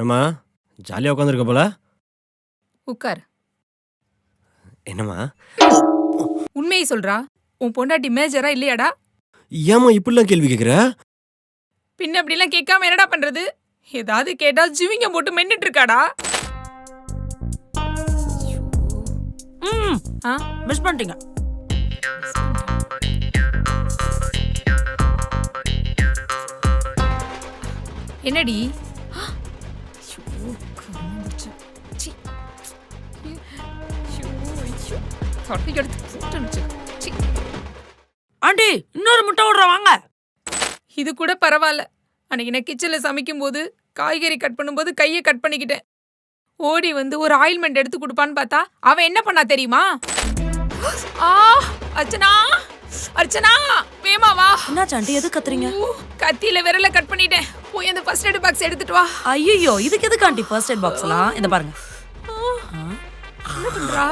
என்னம்மா? ஜாலியாக உட்காந்துருக்க போல? உட்கார் என்னம்மா? உண்மையை சொல்றா. உன் பொண்டாட்டி மேஜரா இல்லையாடா? ஏம்மா இப்படிலாம் கேள்வி கேட்குற பின்ன அப்படிலாம் கேட்காம என்னடா பண்றது? ஏதாவது கேட்டா ஜிவிங்க போட்டு மென்னுட்டு இருக்காடா ம். ஆ? மிஸ் பண்ணிட்டீங்க. என்னடி? ஆண்டி இன்னொரு முட்டை விடுற வாங்க. இது கூட பரவாயில்ல. அன்னைக்கு நான் கிச்சன்ல சமைக்கும் போது காய்கறி கட் பண்ணும்போது கையை கட் பண்ணிக்கிட்டேன். ஓடி வந்து ஒரு ஆயில்மெண்ட் எடுத்து கொடுப்பான்னு பார்த்தா அவன் என்ன பண்ணா தெரியுமா? ஆ அச்சனா அர்ச்சனா வேமா வா. என்னாச்சு ஆண்டி எது கத்துறீங்க? கத்தியில விரல கட் பண்ணிட்டேன். போய் அந்த ஃபர்ஸ்ட் எய்ட் பாக்ஸ் எடுத்துட்டு வா. ஐயோ இதுக்கு எதுக்கு ஆண்டி ஃபர்ஸ்ட் எய்ட் பாக்ஸ்லாம் இத பாருங்க. என்ன பண்றா?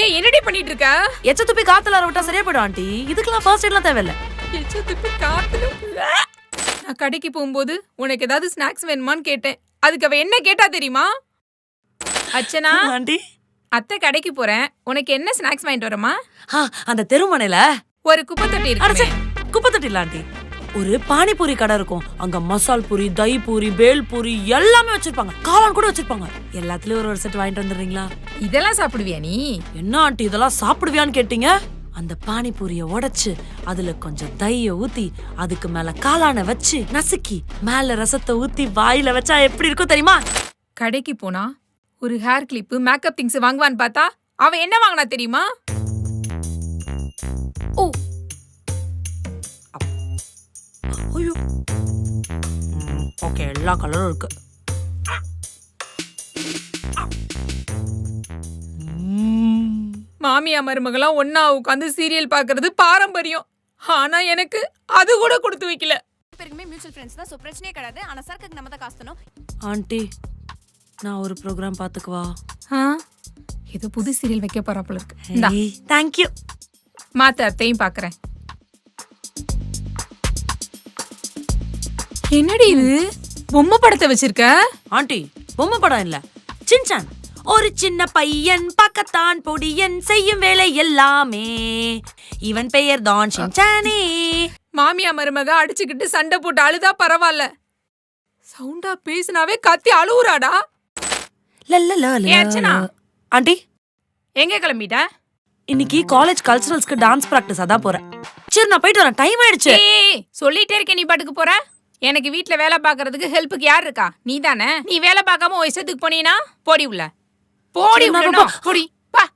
ஏய் என்னடி பண்ணிட்டு இருக்க எச்ச துப்பி காத்துல விட்டா சரியா போயிடும் ஆண்டி. இதுக்கெல்லாம் ஃபர்ஸ்ட் எய்ட்லாம் தேவையில்ல. எச்ச துப்பி காத்துல நான் கடைக்கு போகும்போது உனக்கு ஏதாவது ஸ்நாக்ஸ் வேணுமான்னு கேட்டேன். அதுக்கு அவ என்ன கேட்டா தெரியுமா? அச்சனா ஆண்டி. அத்தை கடைக்கு போறேன். உனக்கு என்ன ஸ்நாக்ஸ் வாங்கிட்டு வரமா ஆ, அந்த தெருமனையில ஒரு குப்பை தொட்டி இருக்கு குப்பை தொட்டில ஆண்டி. ஒரு பானிபூரி கடை இருக்கும். அங்க மசால் பூரி தயி பூரி பேல் பூரி எல்லாமே வச்சிருப்பாங்க. காளான் கூட வச்சிருப்பாங்க. எல்லாத்துலயும் ஒரு ஒரு செட் வாங்கிட்டு வந்துடுறீங்களா? இதெல்லாம் சாப்பிடுவியா நீ? என்ன ஆண்டி இதெல்லாம் சாப்பிடுவியான்னு கேட்டீங்க? அந்த பானிபூரிய உடைச்சு அதுல கொஞ்சம் தைய ஊத்தி அதுக்கு மேல காளான வச்சு நசுக்கி மேல ரசத்தை ஊத்தி வாயில வச்சா எப்படி இருக்கும் தெரியுமா? கடைக்கு போனா ஒரு ஹேர் கிளிப்பு மேக்கப் திங்ஸ் வாங்குவான்னு பார்த்தா அவ என்ன வாங்கினா தெரியுமா? ஓ! ஐயோ! ஓகே எல்லா கலரும் இருக்கு. ம்ம். மாமியா மருமகளாம் ஒன்னா உட்காந்து சீரியல் பார்க்கிறது பாரம்பரியம். ஆனா எனக்கு அது கூட கொடுத்து வைக்கல. பேருக்குமே மியூச்சுவல் ஃப்ரெண்ட்ஸ் தான் ஸோ பிரச்சனையே கிடையாது. ஆனால் சரக்குக்கு நம்ம தான் காசு தரணும். ஆண்டி நான் ஒரு ப்ரோக்ராம் பாத்துக்குவா ஆ, ஏதோ புது சீரியல் வைக்க போறாப்புல இருக்கு. தேங்க்யூ மாத்த அத்தையும் பாக்குறேன். என்னடி இது? பொம்மை படத்தை வச்சிருக்க? ஆண்டி பொம்மை படம் இல்ல. சின்சான். ஒரு சின்ன பையன் பக்கத்தான் பொடியன் செய்யும் வேலை எல்லாமே. இவன் பெயர் தான் சின்சானே. மாமியா மருமக அடிச்சுக்கிட்டு சண்டை போட்டு அழுதா பரவாயில்ல சவுண்டா பேசினாவே கத்தி அழுவுறாடா. அர்ச்சனா. ஆண்டி? எங்க கிளம்பிட்ட? இன்னைக்கு காலேஜ் கல்ச்சுரல்ஸ்க்கு டான்ஸ் பிராக்டிஸ் அதான் போறேன். சரி நான் போயிட்டு வரேன். டைம் ஆயிடுச்சு. சொல்லிட்டே இருக்கேன் நீ பாட்டுக்கு போற? எனக்கு வீட்ல வேலை பார்க்கறதுக்கு ஹெல்ப்புக்கு யார் இருக்கா? நீ தானே நீ வேலை பார்க்காம உன் இஷ்டத்துக்கு போனீனா? போடி உள்ள. போடி உள்ள. போடி பா.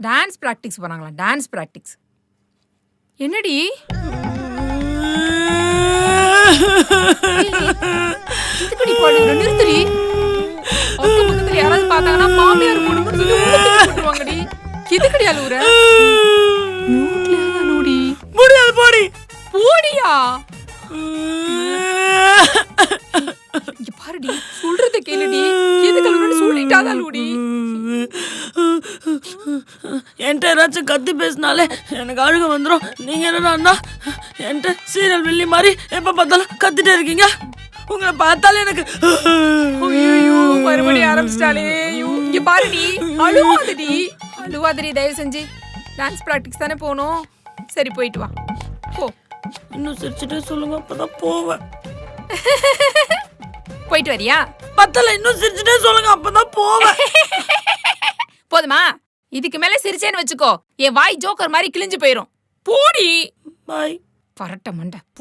டான்ஸ் பிராக்டிஸ் போறாங்களா? டான்ஸ் பிராக்டிஸ் என்னடி? இதுக்கடி பாடுற நிறுத்துடி. எதுக்கடி அழுவுற? மியூட்ல அழுவுடி முடியாது போடி. போடியா? இங்க பாருடி சொல்றத கேளுடி. எதுக்கு அழுவுறன்னு சொல்லிட்டாதான் அழுவுடி. என்கிட்ட ஏதாச்சும் கத்தி பேசினாலே எனக்கு அழுக வந்துடும் நீங்க என்னடா என்கிட்ட சீரியல் வெள்ளி மாதிரி எப்ப பார்த்தாலும் கத்திட்டே இருக்கீங்க? உங்களை பார்த்தாலே எனக்கு மறுபடியும் ஆரம்பிச்சிட்டாலே. இங்க பாருடி அழுவாதடி. அழுவாதடி தயவு செஞ்சு டான்ஸ் பிராக்டிஸ் தானே போகணும். சரி போயிட்டு வா. போ. இன்னும் சிரிச்சுட்டே சொல்லுங்க அப்பதான் போவேன். போயிட்டு வரியா? பத்தல இன்னும் சிரிச்சுட்டே சொல்லுங்க அப்பதான் போவேன். போதுமா? இதுக்கு மேல சிரிச்சேன்னு வச்சுக்கோ. என் வாய் ஜோக்கர் மாதிரி கிழிஞ்சு போயிரும். போடி. பாய் பரட்ட மண்டை. போ.